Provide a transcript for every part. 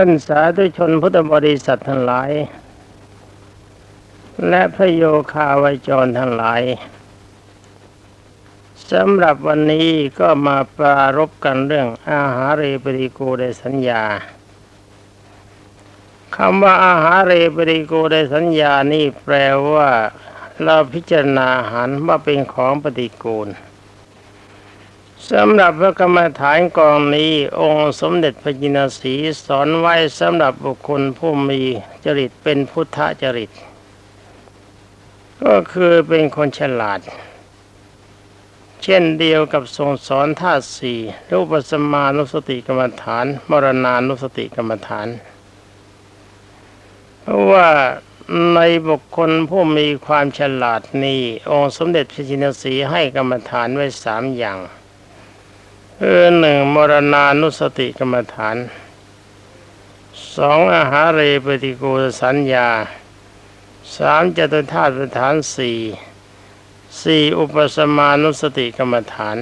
ท่านสาธุชนพุทธบริษัททั้งหลาย และพระโยคาวาจรทั้งหลายสำหรับวันนี้ก็มาปรารบกันเรื่องอาหารเรปริโกไดสัญญาคำว่าอาหารเรปริโกไดสัญญานี่แปลว่า เราพิจารณาอาหารว่าเป็นของปฏิกูล สำหรับพระกรรมฐานกองนี้ องค์สมเด็จพระจินสีสอนไว้สำหรับบุคคลผู้มีจริตเป็นพุทธจริต ก็คือเป็นคนฉลาด เช่นเดียวกับทรงสอนธาตุสี่รูปสมานุสติกรรมฐาน มรณานุสติกรรมฐาน เพราะว่าในบุคคลผู้มีความฉลาดนี้ องค์สมเด็จพระจินสีให้กรรมฐานไว้สามอย่าง คือหนึ่งมรณานุสติกรรมฐานสองอาหารเรปฏิกูลสัญญาสามจตุธาตุฐานสี่สี่อุปสมานุสติกรรมฐาน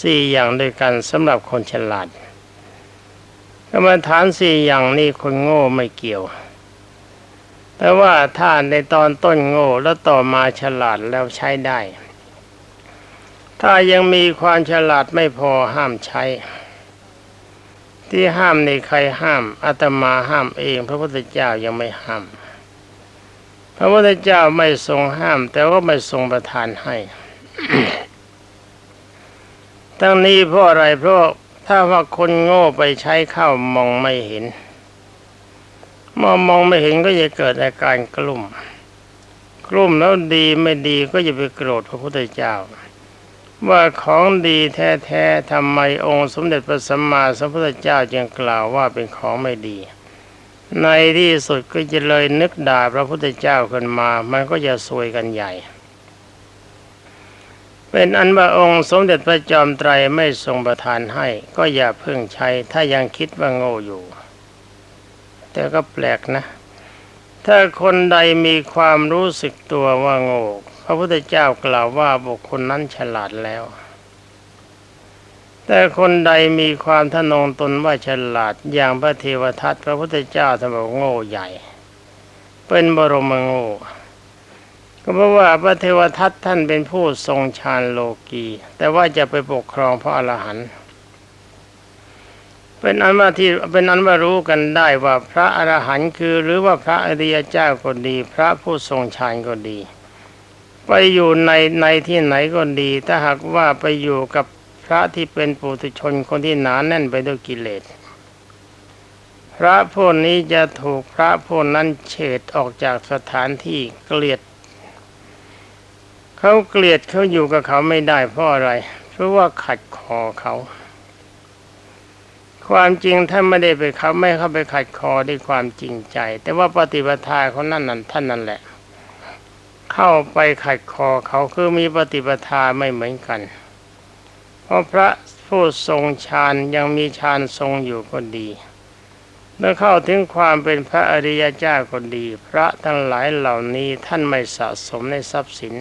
สี่อย่างด้วยกันสำหรับคนฉลาด กรรมฐานสี่อย่างนี้คนโง่ไม่เกี่ยว แต่ว่าถ้าในตอนต้นโง่แล้วต่อมาฉลาดแล้วใช้ได้ ถ้ายังมีความฉลาดไม่พอห้ามใช้ ที่ห้ามในใครห้ามอาตมาห้ามเอง พระพุทธเจ้ายังไม่ห้าม พระพุทธเจ้าไม่ทรงห้าม แต่ว่าไม่ทรงประทานให้ทั้งนี้เพราะอะไรเพราะถ้าว่าคนโง่ไปใช้ข้าวมองไม่เห็นมองมองไม่เห็นก็จะเกิดอาการกลุ่ม กลุ่มแล้วดีไม่ดีก็จะไปโกรธพระพุทธเจ้า ว่าของดีแท้ๆทำไมองค์สมเด็จพระสัมมาสัมพุทธเจ้าจึงกล่าวว่าเป็นของไม่ดี ในที่สุดก็จะเลยนึกด่าพระพุทธเจ้าขึ้นมา มันก็จะซวยกันใหญ่ เป็นอันว่าองค์สมเด็จพระจอมไตรไม่ทรงประทานให้ ก็อย่าเพิ่งใช้ ถ้ายังคิดว่าโง่อยู่ แต่ก็แปลกนะ ถ้าคนใดมีความรู้สึกตัวว่าโง่ พระพุทธเจ้ากล่าวว่าบุคคลนั้นฉลาดแล้ว แต่คนใดมีความทะนงตนว่าฉลาดอย่างพระเทวทัตพระพุทธเจ้าท่านบอกโง่ใหญ่ เป็นบรมโง่ก็เพราะว่าพระเทวทัตท่านเป็นผู้ทรงฌานโลกี แต่ว่าจะไปปกครองพระอรหันต์เป็นอันว่าที่เป็นอันว่ารู้กันได้ว่าพระอรหันต์คือ หรือว่าพระอริยเจ้าก็ดี พระผู้ทรงฌานก็ดี ไปอยู่ในในที่ไหนก็ดี ถ้าหากว่าไปอยู่กับพระที่เป็นปุถุชนคนที่หนาแน่นไปด้วยกิเลส พระพวกนี้จะถูกพระพวกนั้นเฉดออกจากสถานที่เกลียด เขาเกลียดเขาอยู่กับเขาไม่ได้เพราะอะไร เพราะว่าขัดคอเขา ความจริงท่านไม่ได้ไปเขาไม่เข้าไปขัดคอด้วยความจริงใจ แต่ว่าปฏิปทาเขานั่นนั่นท่านนั่นแหละ เข้าไปขัดคอเขาคือมีปฏิปทาไม่เหมือนกัน เพราะพระผู้ทรงฌานยังมีฌานทรงอยู่ก็ดี เมื่อเข้าถึงความเป็นพระอริยเจ้าก็ดี พระทั้งหลายเหล่านี้ท่านไม่สะสมในทรัพย์สิน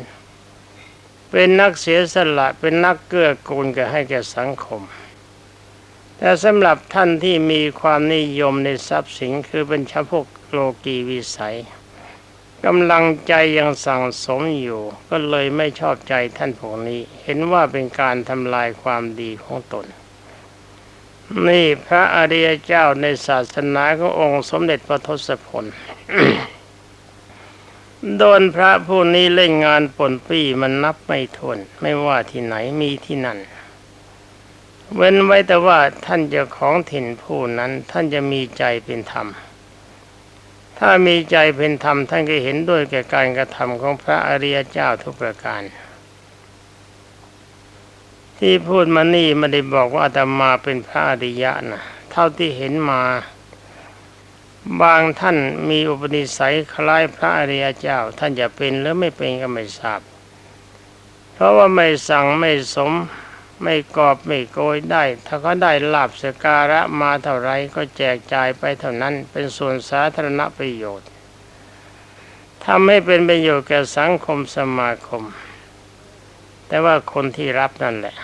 เป็นนักเสียสละเป็นนักเกื้อกูลกันให้แก่สังคม แต่สำหรับท่านที่มีความนิยมในทรัพย์สินคือเป็นชาวพวกโลกีวิสัย กำลังใจยังสั่งสมอยู่ ก็เลยไม่ชอบใจท่านพวกนี้ เห็นว่าเป็นการทำลายความดีของตน นี่พระอริยเจ้าในศาสนาขององค์สมเด็จพระทศพลโดนพระผู้นี้เล่นงานปนปี้มันนับไม่ถ้วนไม่ว่าที่ไหนมีที่นั่น เว้นไว้แต่ว่าท่านจะของถิ่นผู้นั้นท่านจะมีใจเป็นธรรม ถ้ามีใจเป็นธรรมท่านก็เห็นด้วยแก่การกระทำของพระอริยเจ้าทุกประการ ที่พูดมานี่ไม่ได้บอกว่าอาตมาเป็นพระอริยะนะเท่าที่เห็นมา บางท่านมีอุปนิสัยคล้ายพระอริยเจ้า ท่านจะเป็นหรือไม่เป็นก็ไม่ทราบ เพราะว่าไม่สั่งไม่สม ไม่กอบไม่โกยได้ ถ้าเขาได้ลาบสการะมาเท่าไรก็แจกจ่ายไปเท่านั้นเป็นส่วนสาธารณประโยชน์ทำให้เป็นประโยชน์แก่สังคมสมาคม แต่ว่าคนที่รับนั่นแหละ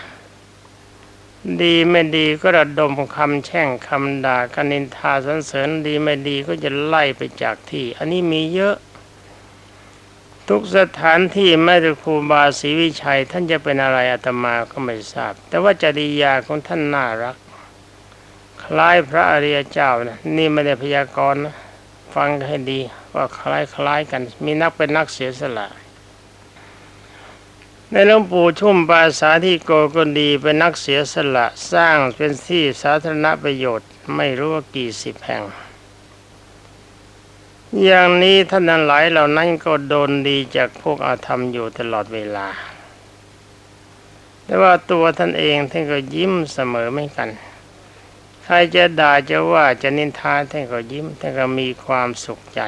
ดีไม่ดีก็ระดมคำแช่งคำด่ากันนินทาสรรเสริญดีไม่ดีก็จะไล่ไปจากที่ อันนี้มีเยอะ ทุกสถานที่แม้แต่ครูบาศรีวิชัย ท่านจะเป็นอะไรอาตมาก็ไม่ทราบ แต่ว่าจริยาของท่านน่ารัก คล้ายพระอริยเจ้านะนี่ไม่ได้พยากรณ์นะฟังให้ดีว่าคล้ายคล้ายกัน มีนักเป็นนักเสียสละในหลวงปู่ชุ่มปาสาที่โกก็ดีเป็นนักเสียสละสร้างเป็นที่สาธารณประโยชน์ไม่รู้ว่ากี่สิบแห่ง อย่างนี้ท่านนั้นหลายเหล่านั้นก็โดนดีจากพวกอาธรรมอยู่ตลอดเวลา แต่ว่าตัวท่านเองท่านก็ยิ้มเสมอไม่กัน ใครจะด่าจะว่าจะนินทาท่านก็ยิ้มท่านก็มีความสุขใจ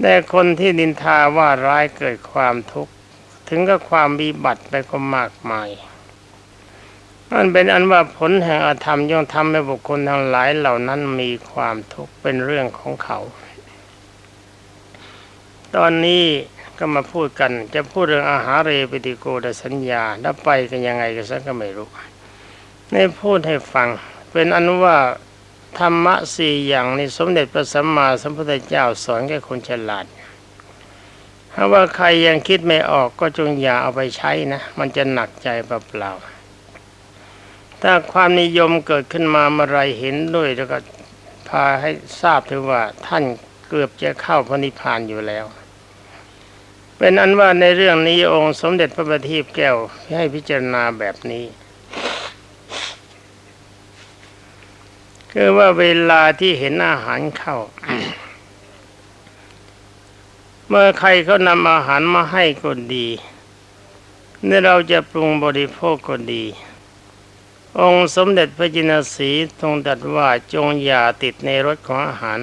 แต่คนที่นินทาว่าร้ายเกิดความทุกข์ถึงกับความบีบัติไปก็มากมาย มันเป็นอันว่าผลแห่งอาธรรมย่อมทำให้บุคคลทั้งหลายเหล่านั้นมีความทุกข์เป็นเรื่องของเขา ตอนนี้ก็มาพูดกัน จะพูดเรื่องอาหารเรปฏิโกดสัญญาแล้วไปกันยังไงกันสักก็ไม่รู้ในพูดให้ฟัง เป็นอันว่าธรรมะสี่อย่างในสมเด็จพระสัมมาสัมพุทธเจ้าสอนแก่คนฉลาดถ้าว่าใครยังคิดไม่ออกก็จงอย่าเอาไปใช้นะ มันจะหนักใจเปล่าๆ ถ้าความนิยมเกิดขึ้นมาเมื่อไรเห็นด้วยแล้วก็พาให้ทราบถึงว่าท่านเกือบจะเข้าพระนิพพานอยู่แล้ว เป็นอันว่าในเรื่องนี้องค์สมเด็จพระบัณฑิตแก้วให้พิจารณาแบบนี้ คือว่าเวลาที่เห็นอาหารเข้า เมื่อใครเขานำอาหารมาให้ก็ดีเมื่เราจะปรุงบริโภคก็ดี องค์สมเด็จพระจินสีทรงตรัสว่าจงอย่าติดในรสของอาหาร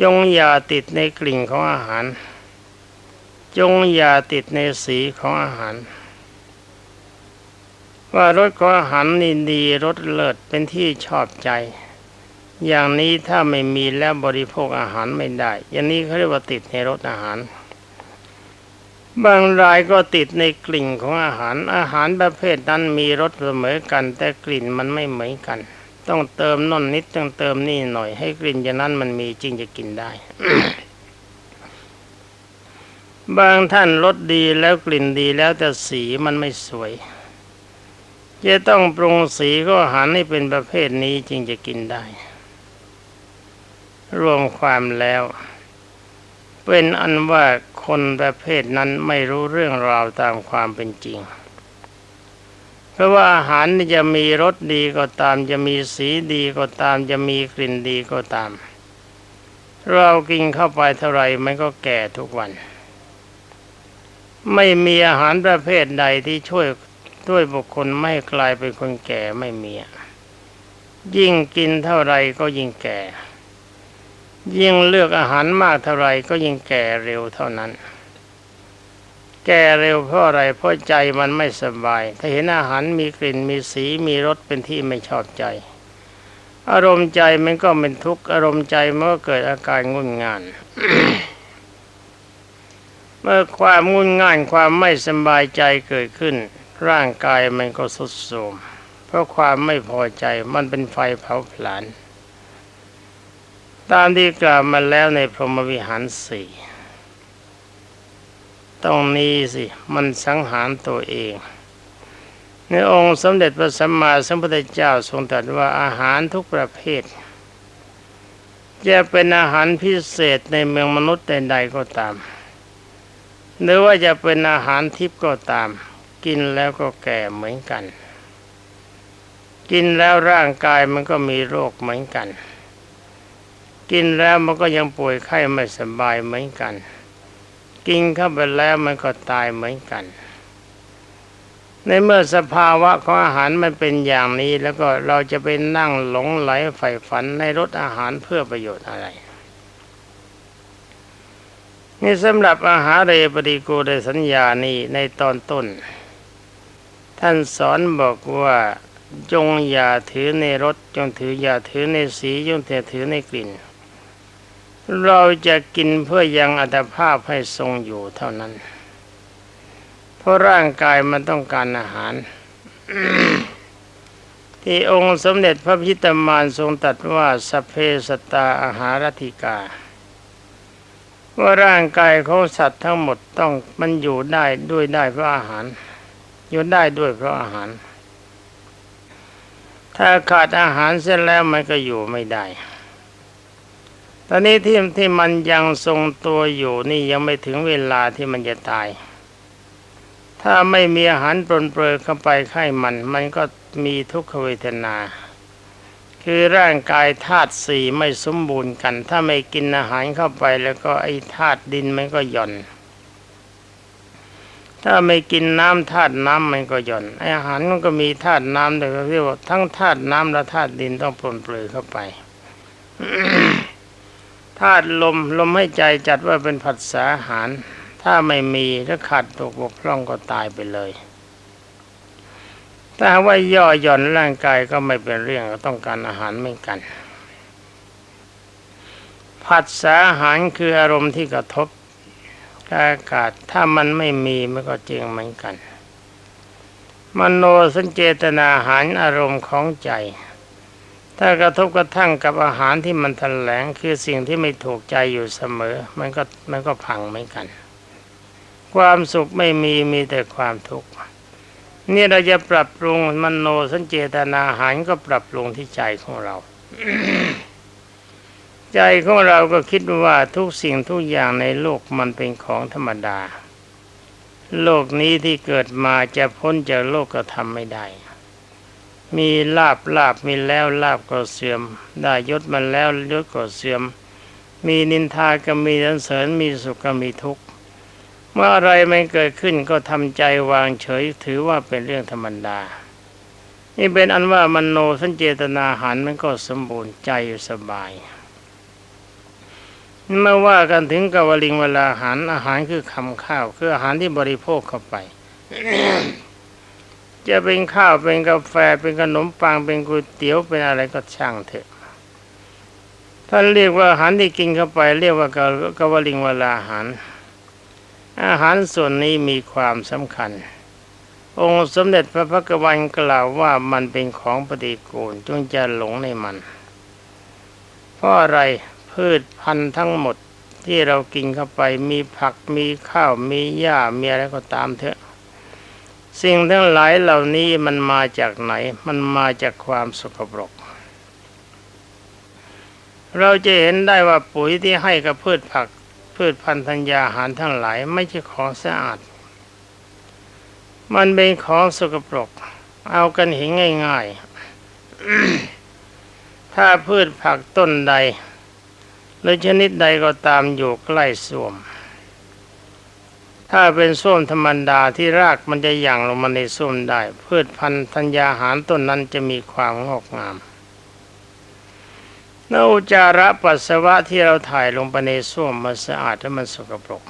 จงอย่าติดในกลิ่นของอาหาร จงอย่าติดในสีของอาหาร ว่ารสของอาหารนี่ดีรสเลิศเป็นที่ชอบใจ อย่างนี้ถ้าไม่มีแล้วบริโภคอาหารไม่ได้ อย่างนี้เขาเรียกว่าติดในรสอาหาร บางรายก็ติดในกลิ่นของอาหาร อาหารประเภทนั้นมีรสเสมอกัน แต่กลิ่นมันไม่เหมือนกัน ต้องเติมน่นนิดต้องเติมนี่หน่อย ให้กลิ่นอย่างนั้นมันมีจริงจะกินได้ บางท่านรสดีแล้วกลิ่นดีแล้วแต่สีมันไม่สวย จะต้องปรุงสีก็อาหารให้เป็นประเภทนี้จึงจะกินได้ รวมความแล้ว เป็นอันว่าคนประเภทนั้นไม่รู้เรื่องราวตามความเป็นจริง เพราะว่าอาหารจะมีรสดีก็ตาม จะมีสีดีก็ตาม จะมีกลิ่นดีก็ตาม เรากินเข้าไปเท่าไรมันก็แก่ทุกวัน ไม่มีอาหารประเภทใดที่ช่วยด้วยบุคคลไม่กลายเป็นคนแก่ไม่มี ยิ่งกินเท่าไรก็ยิ่งแก่ ยิ่งเลือกอาหารมากเท่าไรก็ยิ่งแก่เร็วเท่านั้น แก่เร็วเพราะอะไรเพราะใจมันไม่สบาย ถ้าเห็นอาหารมีกลิ่นมีสีมีรสเป็นที่ไม่ชอบใจ อารมณ์ใจมันก็เป็นทุกข์อารมณ์ใจมันก็เกิดอาการงุนงาน เมื่อความงุนง่านความไม่สบายใจเกิดขึ้น ร่างกายมันก็สุดโทรมเพราะความไม่พอใจมันเป็นไฟเผาผลาญ ตามที่กล่าวมาแล้วในพรหมวิหารสี่ตรงนี้สิมันสังหารตัวเอง ในองค์สมเด็จพระสัมมาสัมพุทธเจ้าทรงตรัสว่าอาหารทุกประเภท จะเป็นอาหารพิเศษในเมืองมนุษย์ใดๆก็ตาม หรือว่าจะเป็นอาหารทิพย์ก็ตาม กินแล้วก็แก่เหมือนกัน กินแล้วร่างกายมันก็มีโรคเหมือนกัน กินแล้วมันก็ยังป่วยไข้ไม่สบายเหมือนกัน กินเข้าไปแล้วมันก็ตายเหมือนกัน ในเมื่อสภาวะของอาหารมันเป็นอย่างนี้แล้วก็เราจะไปนั่งหลงไหลใฝ่ฝันในรสอาหารเพื่อประโยชน์อะไรนี่สำหรับอาหารเรปฏิกูลสัญญานี้ในตอนต้น ท่านสอนบอกว่าจงอย่าถือในรสจงถืออย่าถือในสีจงถือในกลิ่น เราจะกินเพื่อยังอัตภาพให้ทรงอยู่เท่านั้น เพราะร่างกายมันต้องการอาหาร ที่องค์สมเด็จพระพิตามานทรงตรัสว่าสเพสตาอาหารติกา ว่าร่างกายของสัตว์ทั้งหมดต้องมันอยู่ได้ด้วยได้เพราะอาหาร อยู่ได้ด้วยเพราะอาหาร ถ้าขาดอาหารเสร็จแล้วมันก็อยู่ไม่ได้ ตอนนี้ที่ที่มันยังทรงตัวอยู่นี่ยังไม่ถึงเวลาที่มันจะตาย ถ้าไม่มีอาหารปรนเปรอเข้าไปไข้มัน มันก็มีทุกขเวทนา คือร่างกายธาตุสี่ไม่สมบูรณ์กัน ถ้าไม่กินอาหารเข้าไปแล้วก็ไอ้ธาตุดินมันก็หย่อน ถ้าไม่กินน้ำธาตุน้ำมันก็หย่อนไอ้อาหารมันก็มีธาตุน้ำแต่เรียกว่าทั้งธาตุน้ำและธาตุดินต้องปรนเปลือเข้าไป ธาตุลมลมให้ใจจัดว่าเป็นผัสสะอาหาร ถ้าไม่มีถ้าขาดตกบกพร่องก็ตายไปเลย ถ้าว่าย่อหย่อนร่างกายก็ไม่เป็นเรื่องก็ต้องการอาหารเหมือนกันผัสสะอาหารคืออารมณ์ที่กระทบอากาศถ้ามันไม่มีมันก็จริงเหมือนกัน มโนสัญเจตนาอาหารอารมณ์ของใจ ถ้ากระทบกระทั่งกับอาหารที่มันแถลงคือสิ่งที่ไม่ถูกใจอยู่เสมอ มันก็มันก็พังเหมือนกัน ความสุขไม่มีมีแต่ความทุกข์นี่เราจะปรับปรุงมโนสัญเจตนาอาหารก็ปรับปรุงที่ใจของเรา ใจของเราก็คิดว่าทุกสิ่งทุกอย่างในโลกมันเป็นของธรรมดา โลกนี้ที่เกิดมาจะพ้นจากโลกก็ทำไม่ได้ มีลาบลาบมีแล้วลาบก็เสื่อม ได้ยศมันแล้วยศก็เสื่อม มีนินทาก็มีสรรเสริญมีสุขก็มีทุกข์เมื่ออะไรไม่เกิดขึ้นก็ทำใจวางเฉยถือว่าเป็นเรื่องธรรมดา นี่เป็นอันว่ามโนสัญเจตนาหันมันก็สมบูรณ์ใจสบายเมื่อว่ากันถึงกวลิงเวลาอาหารอาหารคือคำข้าว คืออาหารที่บริโภคเข้าไป จะเป็นข้าวเป็นกาแฟเป็นขนมปังเป็นก๋วยเตี๋ยวเป็นอะไรก็ช่างเถอะท่านเรียกว่าอาหารที่กินเข้าไป เรียกว่ากกวลิงเวลาอาหาร อาหารส่วนนี้มีความสำคัญ องค์สมเด็จพระพักวันกล่าวว่ามันเป็นของปฏิกูลจงจะหลงในมัน เพราะอะไรพืชพันธุ์ทั้งหมดที่เรากินเข้าไปมีผักมีข้าวมีหญ้ามีอะไรก็ตามเถอะ สิ่งทั้งหลายเหล่านี้มันมาจากไหน มันมาจากความสกปรก เราจะเห็นได้ว่าปุ๋ยที่ให้กับพืชผักพืชพันธุ์ธัญญาหารทั้งหลายไม่ใช่ของสะอาด มันเป็นของสกปรก เอากันเห็นง่าย ๆ ถ้าพืชผักต้นใด หรือชนิดใดก็ตามอยู่ใกล้ส้วม ถ้าเป็นส้วมธรรมดาที่รากมันจะหยั่งลงมาในส้วมได้ พืชพันธุ์ธัญญาหารต้นนั้นจะมีความงอกงามนอุจาระปัสสาวะที่เราถ่ายลงไปในส้วมมันสะอาดและมันสกปรก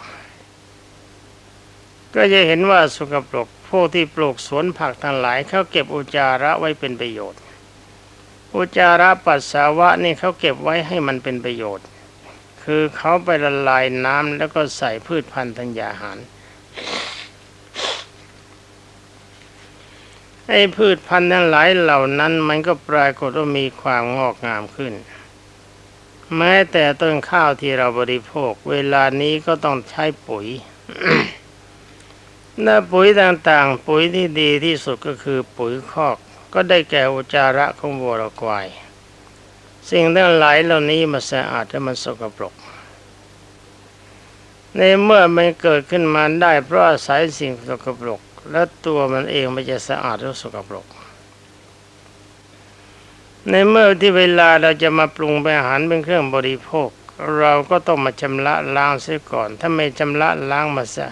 ก็จะเห็นว่าสกปรกพวกที่ปลูกสวนผักทั้งหลายเขาเก็บอุจาระไว้เป็นประโยชน์ อุจาระปัสสาวะนี่เขาเก็บไว้ให้มันเป็นประโยชน์ คือเขาไปละลายน้ำแล้วก็ใส่พืชพันธุ์ธัญญาหาร ไอ้พืชพันธุ์ทั้งหลายเหล่านั้นมันก็ปรากฏว่ามีความงอกงามขึ้น แม้แต่ต้นข้าวที่เราบริโภค เวลานี้ก็ต้องใช้ปุ๋ยน่ปุ๋ยต่างๆ ปุ๋ยที่ดีที่สุดก็คือปุ๋ยคอก ก็ได้แก่อุจาระของวัวควาย สิ่งทั้งหลายเหล่านี้มันสะอาดและมันสกปรก ในเมื่อมันเกิดขึ้นมาได้เพราะอาศัยสิ่งสกปรก และตัวมันเองมันจะสะอาดหรือสกปรก ในเมื่อที่เวลาเราจะมาปรุงอาหารเป็นเครื่องบริโภค เราก็ต้องมาชำระล้างเสียก่อน ถ้าไม่ชำระล้างมาซะ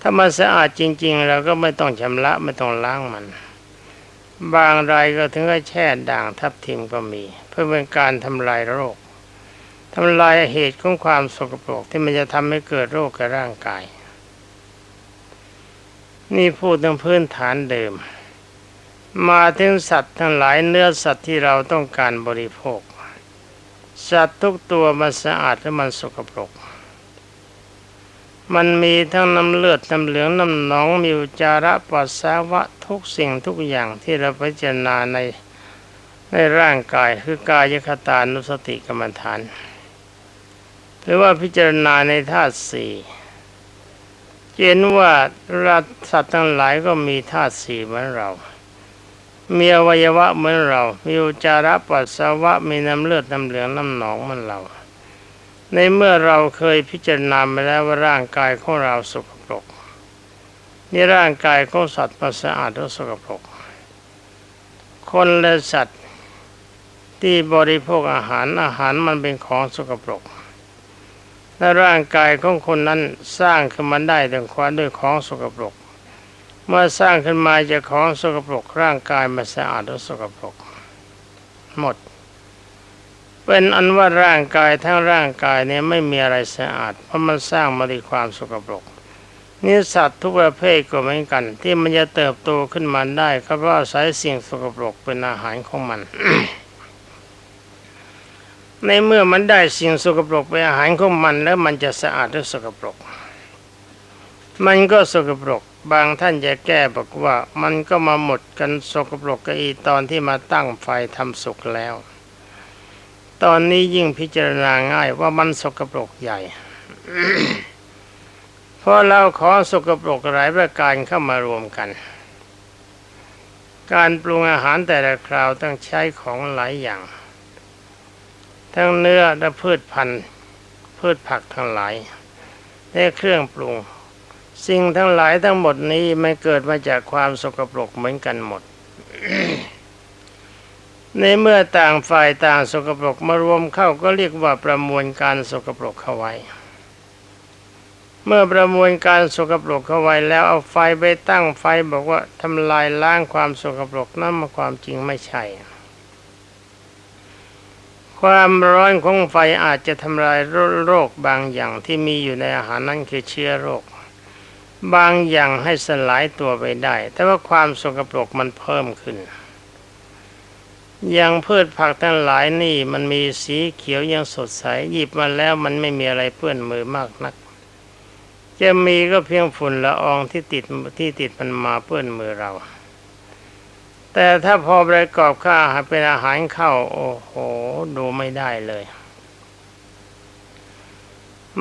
ถ้ามันสะอาดจริง ๆ เราก็ไม่ต้องชำระไม่ต้องล้างมัน บางรายก็ถึงกับแช่ด่างทับทิมก็มี พื่อเป็นการทำลายโรคทำลายเหตุของความสกปรกที่มันจะทำให้เกิดโรคกับร่างกาย นี่พูดถึงพื้นฐานเดิม มาถึงสัตว์ทั้งหลายเนื้อสัตว์ที่เราต้องการบริโภค สัตว์ทุกตัวมันสะอาดและมันสกปรก มันมีทั้งน้ำเลือดน้ำเหลืองน้ำหนองมีอุจจาระปัสสาวะทุกสิ่งทุกอย่างที่เราพิจารณาใน ในร่างกายคือกายคตานุสติกรรมฐาน หรือว่าพิจารณาในธาตุสี่เห็นว่ารัสัตว์ทั้งหลายก็มีธาตุสี่เหมือนเรา มีอวัยวะเหมือนเรา มีอุจาระปัสสาวะ มีน้ำเลือดน้ำเหลืองน้ำหนองเหมือนเรา ในเมื่อเราเคยพิจารณามาแล้วว่าร่างกายของเราสกปรกนี่ร่างกายของสัตว์มันสะอาดหรือสกปรก คนและสัตว์ ที่บริโภคอาหารอาหารมันเป็นของสกปรกและร่างกายของคนนั้นสร้างขึ้นมาได้ด้วยความด้วยของสกปรก เมื่อสร้างขึ้นมาจากของสกปรกร่างกายมันสะอาดหรือสกปรก หมด เป็นอันว่าร่างกายทั้งร่างกายเนี่ยไม่มีอะไรสะอาด เพราะมันสร้างมาด้วยความสกปรกนี่สัตว์ทุกประเภทก็เหมือนกัน ที่มันจะเติบโตขึ้นมาได้ก็เพราะอาศัยสิ่งสกปรกเป็นอาหารของมัน ในเมื่อมันได้สิ่งสกปรกเป็นอาหารของมันแล้วมันจะสะอาดหรือสกปรก มันก็สกปรก บางท่านจะแก้บอกว่ามันก็มาหมดกันสกปรกกันอีตอนที่มาตั้งไฟทำสุกแล้ว ตอนนี้ยิ่งพิจารณาง่ายว่ามันสกปรกใหญ่เพราะเราขอสกปรกหลายประการเข้ามารวมกัน การปรุงอาหารแต่ละคราวต้องใช้ของหลายอย่าง ทั้งเนื้อและพืชพันธุ์พืชผักทั้งหลายและเครื่องปรุง สิ่งทั้งหลายทั้งหมดนี้ไม่เกิดมาจากความสกปรกเหมือนกันหมด ในเมื่อต่างฝ่ายต่างสกปรกมารวมเข้าก็เรียกว่าประมวลการสกปรกเข้าไว้ เมื่อประมวลการสกปรกเข้าไว้แล้วเอาไฟไปตั้งไฟบอกว่าทำลายล้างความสกปรกนั่นมาความจริงไม่ใช่ ความร้อนของไฟอาจจะทำลายโรคบางอย่างที่มีอยู่ในอาหารนั่นคือเชื้อโรค บางอย่างให้สลายตัวไปได้ แต่ว่าความสกปรกมันเพิ่มขึ้น อย่างพืชผักทั้งหลายนี่มันมีสีเขียวยังสดใสหยิบมาแล้วมันไม่มีอะไรเปื้อนมือมากนัก จะมีก็เพียงฝุ่นละอองที่ติดที่ติดมันมาเปื้อนมือเรา แต่ถ้าพอประกอบข้าวเป็นอาหารเข้า โอ้โห ดูไม่ได้เลย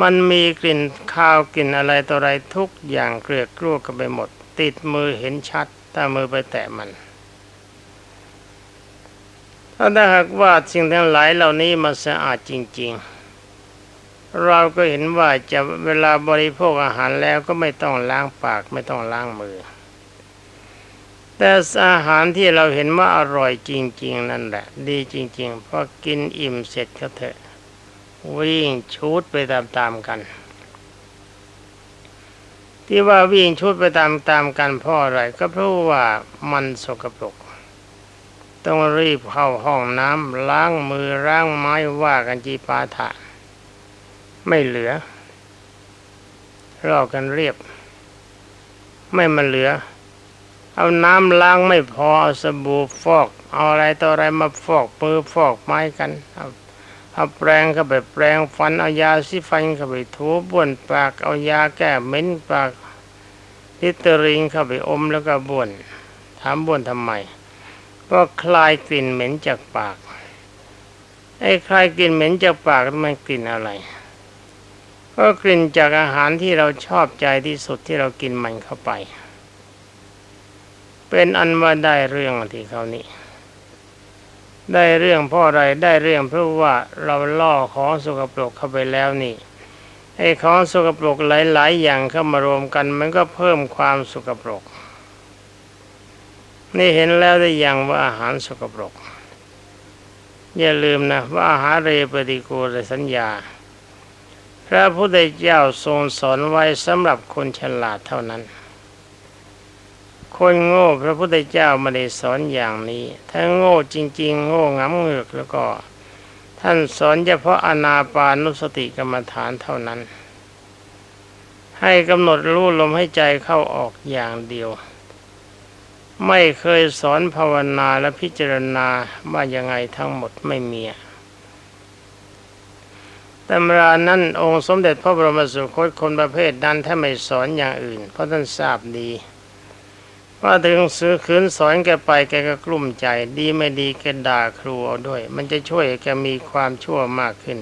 มันมีกลิ่นข้าวกลิ่นอะไรต่ออะไรทุกอย่างเกลือกกลัวกันไปหมด ติดมือเห็นชัดถ้ามือไปแตะมันถ้าหากว่าสิ่งทั้งหลายเหล่านี้มันสะอาดจริง ๆ เราก็เห็นว่าจะเวลาบริโภคอาหารแล้วก็ไม่ต้องล้างปากไม่ต้องล้างมือ แต่อาหารที่เราเห็นว่าอร่อยจริง ๆ นั่นแหละ ดีจริง ๆ พอกินอิ่มเสร็จก็เถอะวิ่งชุดไปตามๆกัน ที่ว่าวิ่งชุดไปตามๆกันเพราะอะไรก็เพราะว่ามันสกปรกต้องรีบเข้าห้องน้ำล้างมือล้างไม้ว่ากันจีปาถะ ไม่เหลือรอกันเรียบ ไม่มันเหลือ เอาน้ำล้างไม่พอเอาสบู่ฟอก เอาอะไรต่ออะไรมาฟอกมือฟอกไม้กันเอาเอาแปรงเข้าไปแปรงฟันเอายาสีฟันเข้าไปถูบ้วนปากเอายาแก้เหม็นปากลิตเตอริงเข้าไปอมแล้วก็บ้วนถามบ้วนทำไมก็คลายกลิ่นเหม็นจากปากไอ้คลายกลิ่นเหม็นจากปากมันกลิ่นอะไร ก็กลิ่นจากอาหารที่เราชอบใจที่สุดที่เรากินมันเข้าไป เป็นอันว่าได้เรื่องที่เขานี้ได้เรื่องเพราะอะไรได้เรื่องเพราะว่าเราล่อของสกปรกเข้าไปแล้วนี่ไอ้ของสกปรกหลาย ๆ อย่างเข้ามารวมกันมันก็เพิ่มความสกปรก นี่เห็นแล้วได้อย่างว่าอาหารสกปรก อย่าลืมนะว่าอาหารเรปฏิกูลสัญญา พระพุทธเจ้าทรงสอนไว้สำหรับคนฉลาดเท่านั้น คนโง่พระพุทธเจ้าไม่ได้สอนอย่างนี้ ถ้าโง่จริง ๆ โง่งำเงือกแล้วก็ ท่านสอนเฉพาะอนาปานุสติกรรมฐานเท่านั้น ให้กำหนดรู้ลมให้ใจเข้าออกอย่างเดียว ไม่เคยสอนภาวนาและพิจารณาว่ายังไงทั้งหมดไม่มีตำรานั้นองค์สมเด็จพระบรมสุคตคนประเภทนั้นถ้าไม่สอนอย่างอื่น เพราะท่านทราบดี ว่าถึงซื้อขืนสอนแกไปแกก็กลุ้มใจ ดีไม่ดีแกด่าครูเอาด้วย มันจะช่วยแกมีความชั่วมากขึ้น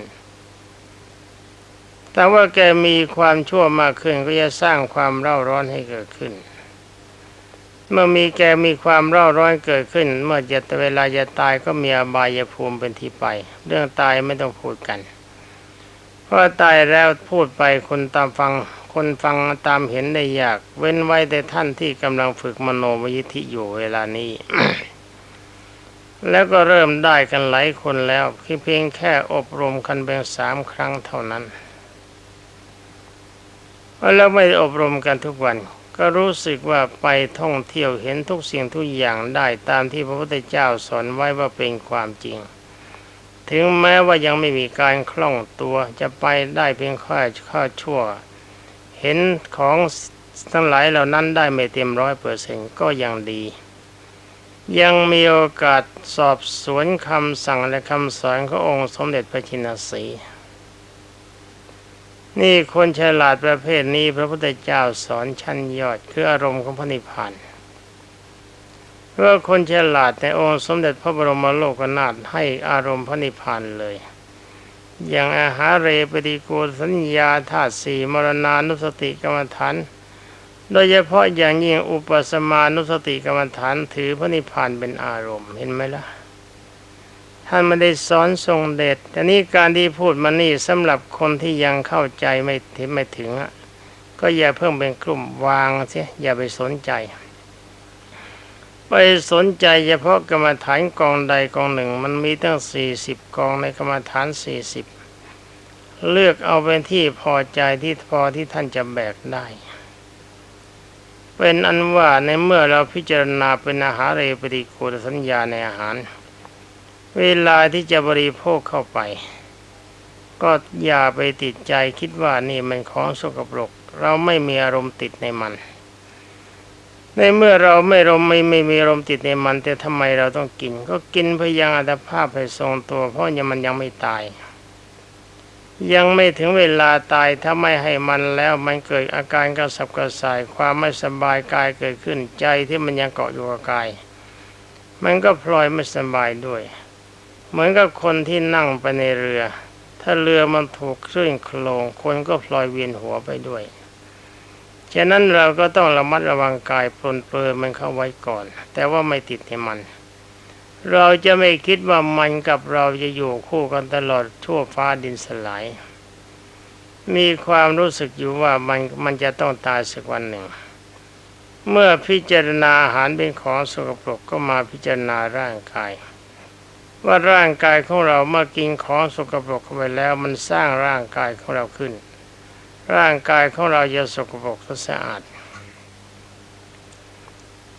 แต่ว่าแกมีความชั่วมากขึ้นก็จะสร้างความเร่าร้อนให้เกิดขึ้น เมื่อมีแกมีความเร่าร้อนเกิดขึ้น เมื่อจะเวลาจะตายก็มีอบายภูมิเป็นที่ไป เรื่องตายไม่ต้องพูดกันเพราะตายแล้วพูดไปคนตามฟัง คนฟังตามเห็นได้ยาก เว้นไว้แต่ท่านที่กำลังฝึกมโนมยิธิอยู่เวลานี้ แล้วก็เริ่มได้กันหลายคนแล้วคือเพียงแค่อบรมกันเพียงสามครั้งเท่านั้น แล้วไม่อบรมกันทุกวัน ก็รู้สึกว่าไปท่องเที่ยวเห็นทุกสิ่งทุกอย่างได้ตามที่พระพุทธเจ้าสอนไว้ว่าเป็นความจริงถึงแม้ว่ายังไม่มีการคล่องตัวจะไปได้เพียงค่าค่าชั่ว เห็นของทั้งหลายเหล่านั้นได้ไม่เต็มร้อยเปอร์เซ็นก็ยังดี ยังมีโอกาสสอบสวนคำสั่งและคำสอนขององค์สมเด็จพระชินสีนี่คนฉลาดประเภทนี้พระพุทธเจ้าสอนชั้นยอดคืออารมณ์ของพระนิพพานเพื่อคนฉลาดในองค์สมเด็จพระบรมโลกนาถให้อารมณ์พระนิพพานเลย อย่างอาหารเรปฏิโกลสัญญาธาตุสี่มรณานุสติกรรมฐาน โดยเฉพาะอย่างยิ่งอุปสมานุสติกรรมฐานถือพระนิพพานเป็นอารมณ์เห็นไหมล่ะ ท่านไม่ได้สอนทรงเดชแต่นี่การที่พูดมานี่สำหรับคนที่ยังเข้าใจไม่ถึงไม่ถึงอะก็อย่าเพิ่งเป็นกลุ่มวางเสียอย่าไปสนใจ ไปสนใจเฉพาะกรรมฐานกองใดกองหนึ่ง มันมีตั้งสี่สิบกองในกรรมฐานสี่สิบเลือกเอาเป็นที่พอใจที่พอที่ท่านจะแบกได้ เป็นอันว่าในเมื่อเราพิจารณาเป็นอาหารเรปฏิโกลสัญญาในอาหาร เวลาที่จะบริโภคเข้าไป ก็อย่าไปติดใจคิดว่านี่มันของสกปรก เราไม่มีอารมณ์ติดในมัน ในเมื่อเราไม่รมไม่ไม่มีอารมติดในมัน แต่ทำไมเราต้องกิน ก็กินเพื่อยังอัตภาพให้ทรงตัว เพราะยังมันยังไม่ตาย ยังไม่ถึงเวลาตายถ้าไม่ให้มันแล้วมันเกิดอาการกระสับกระส่าย ความไม่สบายกายเกิดขึ้นใจที่มันยังเกาะอยู่กับกาย มันก็พลอยไม่สบายด้วย เหมือนกับคนที่นั่งไปในเรือ ถ้าเรือมันถูกคลื่นโคลงคนก็พลอยเวียนหัวไปด้วย ฉะนั้นเราก็ต้องระมัดระวังกายปลนเปลือมันเข้าไว้ก่อน แต่ว่าไม่ติดในมัน เราจะไม่คิดว่ามันกับเราจะอยู่คู่กันตลอดทั่วฟ้าดินสลาย มีความรู้สึกอยู่ว่ามันมันจะต้องตายสักวันหนึ่ง เมื่อพิจารณาอาหารเป็นของสกปรกก็มาพิจารณาร่างกาย ว่าร่างกายของเราเมื่อกินของสกปรกเข้าไปแล้วมันสร้างร่างกายของเราขึ้น ร่างกายของเราจะสกปรกสะอาด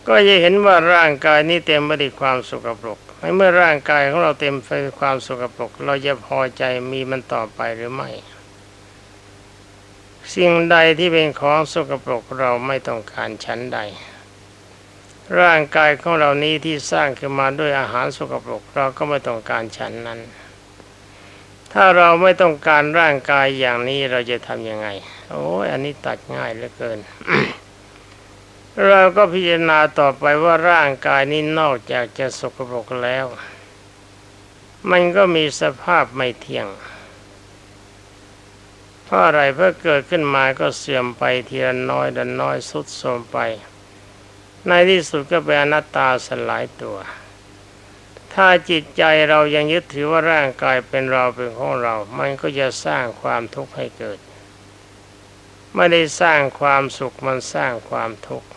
ก็จะเห็นว่าร่างกายนี้เต็มไปด้วยความสกปรกเมื่อร่างกายของเราเต็มไปด้วยความสกปรก เราจะพอใจมีมันต่อไปหรือไม่ สิ่งใดที่เป็นของสกปรกเราไม่ต้องการชั้นใด ร่างกายของเรานี้ที่สร้างขึ้นมาด้วยอาหารสกปรกเราก็ไม่ต้องการฉันนั้น ถ้าเราไม่ต้องการร่างกายอย่างนี้เราจะทำยังไง โอ้ยอันนี้ตัดง่ายเหลือเกิน เราก็พิจารณาต่อไปว่าร่างกายนี้นอกจากจะสกปรกแล้ว มันก็มีสภาพไม่เที่ยงเพราะอะไรเพื่อเกิดขึ้นมาก็เสื่อมไปทีละน้อยละน้อยสุดโทรมไป ในที่สุดก็เป็นอนัตตาสลายตัว ถ้าจิตใจเรายังยึดถือว่าร่างกายเป็นเราเป็นของเรา มันก็จะสร้างความทุกข์ให้เกิด ไม่ได้สร้างความสุขมันสร้างความทุกข์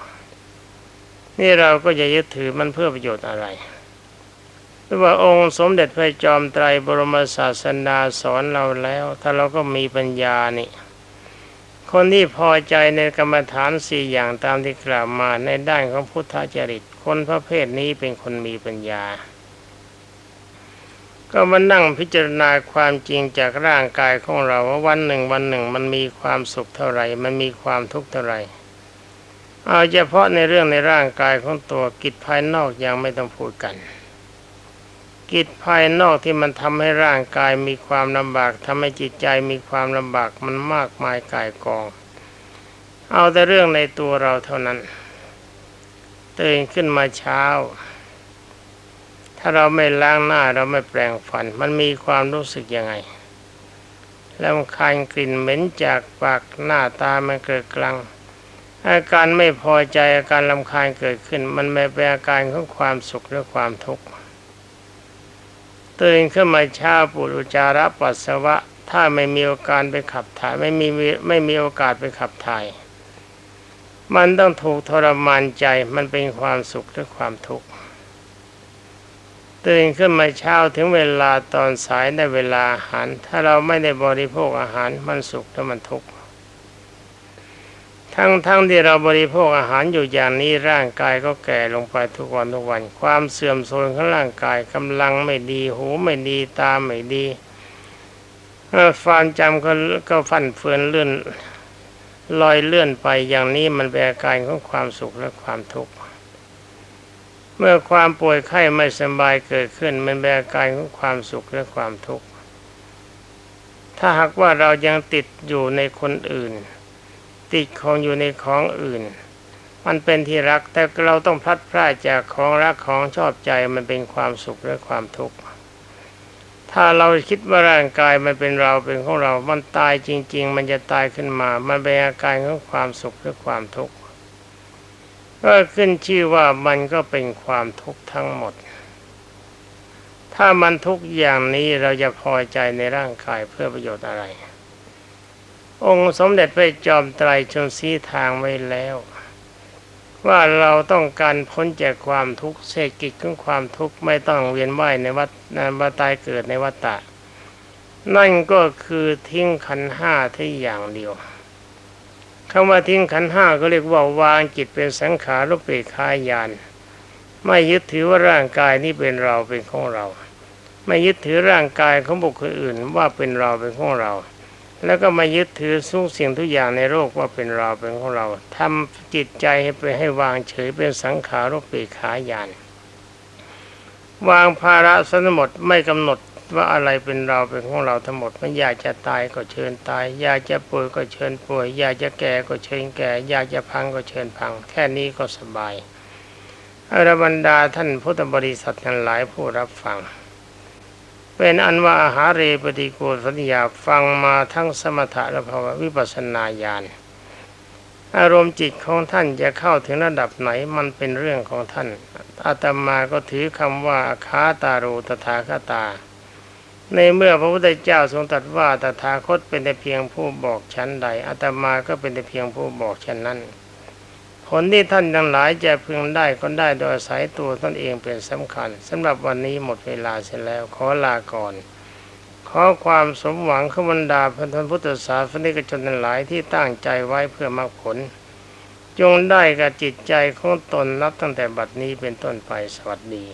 นี่เราก็จะยึดถือมันเพื่อประโยชน์อะไรหรือว่าองค์สมเด็จพระจอมไตรบรมศาสดาสอนเราแล้ว ถ้าเราก็มีปัญญานี่คนที่พอใจในกรรมฐานสี่อย่างตามที่กล่าวมาในด้านของพุทธจริต คนประเภทนี้เป็นคนมีปัญญา ก็มานั่งพิจารณาความจริงจากร่างกายของเราว่าวันหนึ่งวันหนึ่งมันมีความสุขเท่าไหร่ มันมีความทุกข์เท่าไหร่เอาเฉพาะในเรื่องในร่างกายของตัวกิจภายนอกยังไม่ต้องพูดกัน กิจภายนอกที่มันทำให้ร่างกายมีความลำบากทำให้จิตใจมีความลำบากมันมากมายกายกอง เอาแต่เรื่องในตัวเราเท่านั้นตื่นขึ้นมาเช้า ถ้าเราไม่ล้างหน้าเราไม่แปรงฟัน มันมีความรู้สึกยังไงลำคาญกลิ่นเหม็นจากปากหน้าตามันเกิดกลางอาการไม่พอใจอาการลำคาญเกิดขึ้น มันไม่เป็นอาการของความสุขหรือความทุกข์ตื่นขึ้นมาเช้าปุรุจาระปัสสาวะ ถ้าไม่มีโอกาสไปขับถ่ายไม่มีไม่มีโอกาสไปขับถ่าย มันต้องถูกทรมานใจมันเป็นความสุขหรือความทุกข์ ตื่นขึ้นมาเช้าถึงเวลาตอนสายในเวลาอาหาร ถ้าเราไม่ได้บริโภคอาหารมันสุขแล้วมันทุกข์ทั้งทั้งที่เราบริโภคอาหารอยู่อย่างนี้ร่างกายก็แก่ลงไปทุกวันทุกวัน ความเสื่อมโทรมของร่างกายกำลังไม่ดีหูไม่ดีตาไม่ดีความจำก็ก็ฟั่นเฟือนเลื่อนลอยเลื่อนไปอย่างนี้มันเป็นอาการของความสุขและความทุกข์ เมื่อความป่วยไข้ไม่สบายเกิดขึ้น มันเป็นอาการของความสุขและความทุกข์ ถ้าหากว่าเรายังติดอยู่ในคนอื่น ติดของอยู่ในของอื่น มันเป็นที่รักแต่เราต้องพลัดพรากจากของรักของชอบใจมันเป็นความสุขและความทุกข์ ถ้าเราคิดว่าร่างกายมันเป็นเราเป็นของเรา มันตายจริง ๆ มันจะตายขึ้นมา มันเป็นอาการของความสุขหรือความทุกข์ ก็ขึ้นชื่อว่ามันก็เป็นความทุกข์ทั้งหมด ถ้ามันทุกอย่างนี้เราจะพอใจในร่างกายเพื่อประโยชน์อะไร องค์สมเด็จพระจอมไตรชนสีทางไว้แล้ว ว่าเราต้องการพ้นจากความทุกข์เศรษฐกิจของความทุกข์ไม่ต้องเวียนว่ายในวัฏในวัฏตายเกิดในวัฏฏะนั่นก็คือทิ้งขันห้าที่อย่างเดียว คำว่าทิ้งขันห้าก็เรียกว่าวางจิตเป็นสังขารุปเปกขายาน ไม่ยึดถือว่าร่างกายนี้เป็นเราเป็นของเรา ไม่ยึดถือร่างกายของบุคคลอื่นว่าเป็นเราเป็นของเรา แล้วก็มายึดถือทุกสิ่งทุกอย่างในโลกว่าเป็นเราเป็นของเราทำจิตใจให้ไปให้วางเฉยเป็นสังขารุปเปกขายานวางภาระสนหมดไม่กำหนด ว่าอะไรเป็นเราเป็นของเราทั้งหมดมันอยากจะตายก็เชิญตาย อยากจะป่วยก็เชิญป่วย อยากจะแก่ก็เชิญแก่ อยากจะพังก็เชิญพัง แค่นี้ก็สบายอรบรรดาท่านพุทธบริษัททั้งหลายผู้รับฟัง เป็นอันว่าอาหารเรปฏิโกสัญญาฟังมาทั้งสมถะและภาวะวิปัสนาญาณอารมณ์จิตของท่านจะเข้าถึงระดับไหนมันเป็นเรื่องของท่านอาตมาก็ถือคำว่าอาคาตารูตถาคตา ในเมื่อพระพุทธเจ้าทรงตรัสว่าตถาคตเป็นแต่เพียงผู้บอกชั้นใดอาตมาก็เป็นแต่เพียงผู้บอกชั้นนั้นผลที่ท่านทั้งหลายจะพึงได้ก็ได้โดยอายตัวตนเองเป็นสำคัญสำหรับวันนี้หมดเวลาเสร็จแล้วขอลาก่อน ขอความสมหวังขบรรดาพันธพุทธศาสนิกชนทั้งหลายที่ตั้งใจไว้เพื่อมรรคผล จงได้กับจิตใจของตนนับตั้งแต่บัดนี้เป็นต้นไปสวัสดี